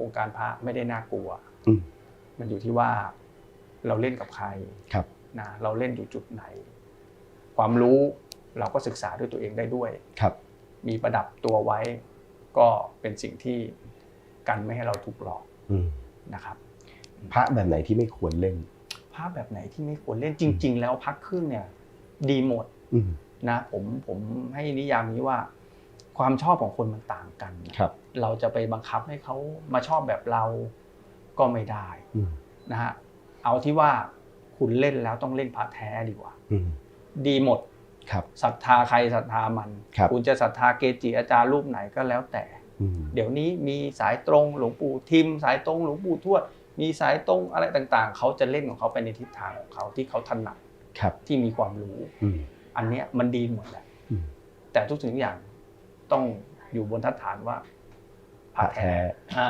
วงการพระไม่ได้น่ากลัวอืมมันอยู่ที่ว่าเราเล่นกับใครครับนะเราเล่นอยู่จุดไหน ความรู้เราก็ศึกษาด้วยตัวเองได้ด้วยครับ มีประดับตัวไว้ ก็เป็นสิ่งที่กันไม่ให้เราถูกหลอกอืมนะครับ พระแบบไหนที่ไม่ควรเล่นภาพแบบไหนที่ไม่ควรเล่นจริง ๆ แล้วพักครึ่งเนี่ย ดีหมดอืมนะผมผมให้นิยามนี้ว่า ความชอบของคนมันต่างกันนะครับ เราจะไปบังคับให้เขามาชอบแบบเราก็ไม่ได้อืมนะฮะเอาที่ว่าคุณเล่นแล้วต้องเล่นพระแท้ดีกว่า อืมดีหมดครับ ศรัทธาใครศรัทธามันครับ ณจะศรัทธาเกจิอาจารย์รูปไหนก็แล้วแต่ อืม เดี๋ยวนี้มีสายตรงหลวงปู่ทิม สายตรงหลวงปู่ทวด มีสายตรงอะไรต่างๆ เขาจะเล่นของเขาไปในทิศทางของเขาที่เขาถนัดครับ ที่มีความรู้ อืม อันเนี้ยมันดีหมดแหละอืม แต่ทุกสิ่งทุกอย่าง ต้องอยู่บนทัดฐานว่าพระแท้อ่า